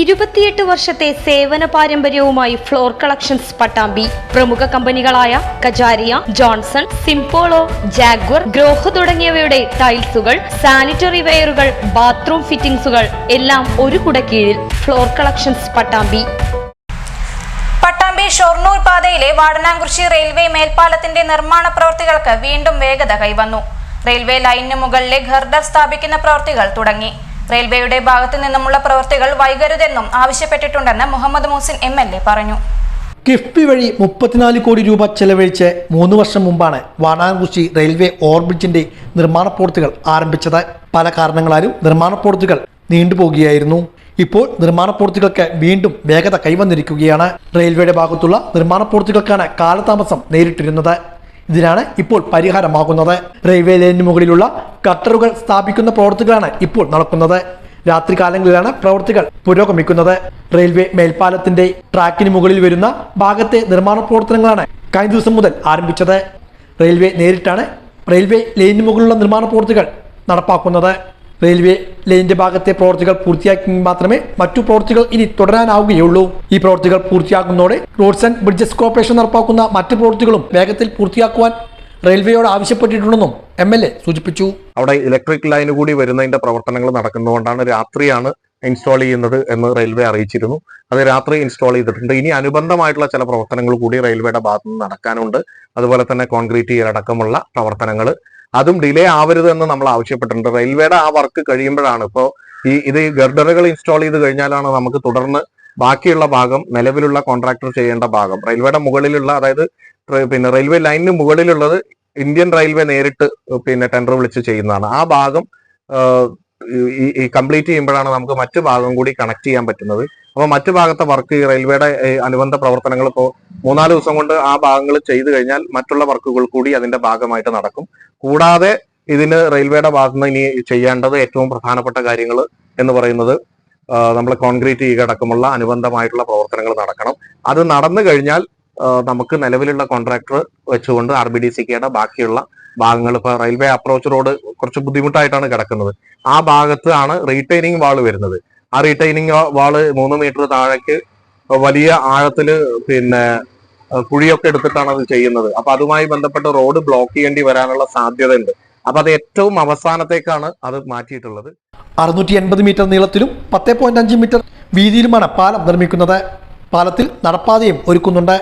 ഇരുപത്തിയെട്ട് വർഷത്തെ സേവന പാരമ്പര്യവുമായി ഫ്ലോർ കളക്ഷൻസ് പട്ടാമ്പി. പ്രമുഖ കമ്പനികളായ Kajaria Johnson Simpolo Jaguar Grohe തുടങ്ങിയവയുടെ ടൈൽസുകൾ സാനിറ്ററി വെയറുകൾ ബാത്റൂം ഫിറ്റിംഗ്സുകൾ എല്ലാം ഒരു കുടക്കീഴിൽ ഫ്ലോർ കളക്ഷൻസ് പട്ടാമ്പി. പട്ടാമ്പി ഷൊർണൂർ പാതയിലെ വാടനാംകുറിശി റെയിൽവേ മേൽപ്പാലത്തിന്റെ നിർമ്മാണ പ്രവൃത്തികൾക്ക് വീണ്ടും വേഗത കൈവന്നു. റെയിൽവേ ലൈനിന് മുകളിലെ ഖർഡർ സ്ഥാപിക്കുന്ന പ്രവൃത്തികൾ തുടങ്ങി. റെയിൽവേയുടെ ഭാഗത്തു നിന്നുമുള്ള പ്രവൃത്തികൾ വൈകരുതെന്നും ആവശ്യപ്പെട്ടിട്ടുണ്ടെന്ന് Muhammad Muhsin M L A പറഞ്ഞു. കിഫ്ബി വഴി മുപ്പത്തിനാല് കോടി രൂപ ചെലവഴിച്ച് മൂന്ന് വർഷം മുമ്പാണ് വാണാംകുശി റെയിൽവേ ഓവർബ്രിഡ്ജിന്റെ നിർമ്മാണ പ്രവൃത്തികൾ ആരംഭിച്ചത്. പല കാരണങ്ങളാലും നിർമ്മാണ പ്രവൃത്തികൾ നീണ്ടുപോകുകയായിരുന്നു. ഇപ്പോൾ നിർമ്മാണ പ്രവൃത്തികൾക്ക് വീണ്ടും വേഗത കൈവന്നിരിക്കുകയാണ്. റെയിൽവേയുടെ ഭാഗത്തുള്ള നിർമ്മാണ പ്രവൃത്തികൾക്കാണ് കാലതാമസം നേരിട്ടിരുന്നത്. ഇതിനാണ് ഇപ്പോൾ പരിഹാരമാകുന്നത്. റെയിൽവേ ലൈനിന് മുകളിലുള്ള കട്ടറുകൾ സ്ഥാപിക്കുന്ന പ്രവൃത്തികളാണ് ഇപ്പോൾ നടക്കുന്നത്. രാത്രികാലങ്ങളിലാണ് പ്രവൃത്തികൾ പുരോഗമിക്കുന്നത്. റെയിൽവേ മേൽപ്പാലത്തിന്റെ ട്രാക്കിന് മുകളിൽ വരുന്ന ഭാഗത്തെ നിർമ്മാണ പ്രവർത്തനങ്ങളാണ് കഴിഞ്ഞ ദിവസം മുതൽ ആരംഭിച്ചത്. റെയിൽവേ നേരിട്ടാണ് റെയിൽവേ ലൈനിന് മുകളിലുള്ള നിർമ്മാണ പ്രവൃത്തികൾ നടപ്പാക്കുന്നത്. റെയിൽവേ ലൈനിന്റെ ഭാഗത്തെ പ്രവൃത്തികൾ പൂർത്തിയാക്കി മാത്രമേ മറ്റു പ്രവൃത്തികൾ ഇനി തുടരാനാവുകയുള്ളൂ. ഈ പ്രവൃത്തികൾ പൂർത്തിയാക്കുന്നതോടെ റോഡ്സ് ആൻഡ് ബ്രിഡ്ജസ് കോർപ്പറേഷൻ നടപ്പാക്കുന്ന മറ്റു പ്രവൃത്തികളും വേഗത്തിൽ പൂർത്തിയാക്കുവാൻ റെയിൽവേയോട് ആവശ്യപ്പെട്ടിട്ടുണ്ടെന്നും എം എൽ എ സൂചിപ്പിച്ചു. അവിടെ ഇലക്ട്രിക് ലൈൻ കൂടി വരുന്നതിന്റെ പ്രവർത്തനങ്ങൾ നടക്കുന്നതുകൊണ്ടാണ് രാത്രിയാണ് ഇൻസ്റ്റാൾ ചെയ്യുന്നത് എന്ന് റെയിൽവേ അറിയിച്ചിരുന്നു. അത് രാത്രി ഇൻസ്റ്റാൾ ചെയ്തിട്ടുണ്ട്. ഇനി അനുബന്ധമായിട്ടുള്ള ചില പ്രവർത്തനങ്ങൾ കൂടി റെയിൽവേയുടെ ഭാഗത്ത് നിന്ന് നടക്കാനുണ്ട്. അതുപോലെ തന്നെ കോൺക്രീറ്റ് ചെയ്യലടക്കമുള്ള പ്രവർത്തനങ്ങൾ. അതും ഡിലേ ആവരുത് എന്ന് നമ്മൾ ആവശ്യപ്പെട്ടിട്ടുണ്ട്. റെയിൽവേയുടെ ആ വർക്ക് കഴിയുമ്പോഴാണ് ഇപ്പോൾ ഈ ഇത് ഗർഡറുകൾ ഇൻസ്റ്റാൾ ചെയ്ത് കഴിഞ്ഞാലാണ് നമുക്ക് തുടർന്ന് ബാക്കിയുള്ള ഭാഗം നിലവിലുള്ള കോൺട്രാക്ടർ ചെയ്യേണ്ട ഭാഗം. റെയിൽവേയുടെ മുകളിലുള്ള അതായത് പിന്നെ റെയിൽവേ ലൈനിന് മുകളിലുള്ളത് ഇന്ത്യൻ റെയിൽവേ നേരിട്ട് പിന്നെ ടെൻഡർ വിളിച്ച് ചെയ്യുന്നതാണ്. ആ ഭാഗം ഈ കംപ്ലീറ്റ് ചെയ്യുമ്പോഴാണ് നമുക്ക് മറ്റു ഭാഗം കൂടി കണക്ട് ചെയ്യാൻ പറ്റുന്നത്. അപ്പൊ മറ്റു ഭാഗത്തെ വർക്ക് ഈ റെയിൽവേയുടെ അനുബന്ധ പ്രവർത്തനങ്ങൾ ഇപ്പോൾ മൂന്നാൽ ദിവസം കൊണ്ട് ആ ഭാഗങ്ങൾ ചെയ്തു കഴിഞ്ഞാൽ മറ്റുള്ള വർക്കുകൾ കൂടി അതിന്റെ ഭാഗമായിട്ട് നടക്കും. കൂടാതെ ഇതിന് റെയിൽവേയുടെ ഭാഗത്ത് ഇനി ചെയ്യേണ്ടത് ഏറ്റവും പ്രധാനപ്പെട്ട കാര്യങ്ങൾ എന്ന് പറയുന്നത് നമ്മൾ കോൺക്രീറ്റ് ചെയ്യുക അടക്കമുള്ള അനുബന്ധമായിട്ടുള്ള പ്രവർത്തനങ്ങൾ നടക്കണം. അത് നടന്നു കഴിഞ്ഞാൽ നമുക്ക് നിലവിലുള്ള കോൺട്രാക്ടർ വെച്ചുകൊണ്ട് ആർ ബി ഡി സിക്കയുടെ ബാക്കിയുള്ള ഭാഗങ്ങൾ ഇപ്പൊ റെയിൽവേ അപ്രോച്ച് റോഡ് കുറച്ച് ബുദ്ധിമുട്ടായിട്ടാണ് കിടക്കുന്നത്. ആ ഭാഗത്ത് ആണ് റീറ്റൈനിങ് വാൾ വരുന്നത്. ആ റീറ്റൈനിങ് വാൾ മൂന്ന് മീറ്റർ താഴേക്ക് വലിയ ആഴത്തിൽ പിന്നെ കുഴിയൊക്കെ എടുത്തിട്ടാണ് അത് ചെയ്യുന്നത്. അപ്പൊ അതുമായി ബന്ധപ്പെട്ട് റോഡ് ബ്ലോക്ക് ചെയ്യേണ്ടി വരാനുള്ള സാധ്യത ഉണ്ട് അപ്പൊ അത് ഏറ്റവും അവസാനത്തേക്കാണ് അത് മാറ്റിയിട്ടുള്ളത്. അറുന്നൂറ്റി എൺപത് മീറ്റർ നീളത്തിലും പത്ത് പോയിന്റ് അഞ്ച് മീറ്റർ വീതിയിലുമാണ് പാലം നിർമ്മിക്കുന്നത്. പാലത്തിൽ നടപ്പാതയും ഒരുക്കുന്നുണ്ട്.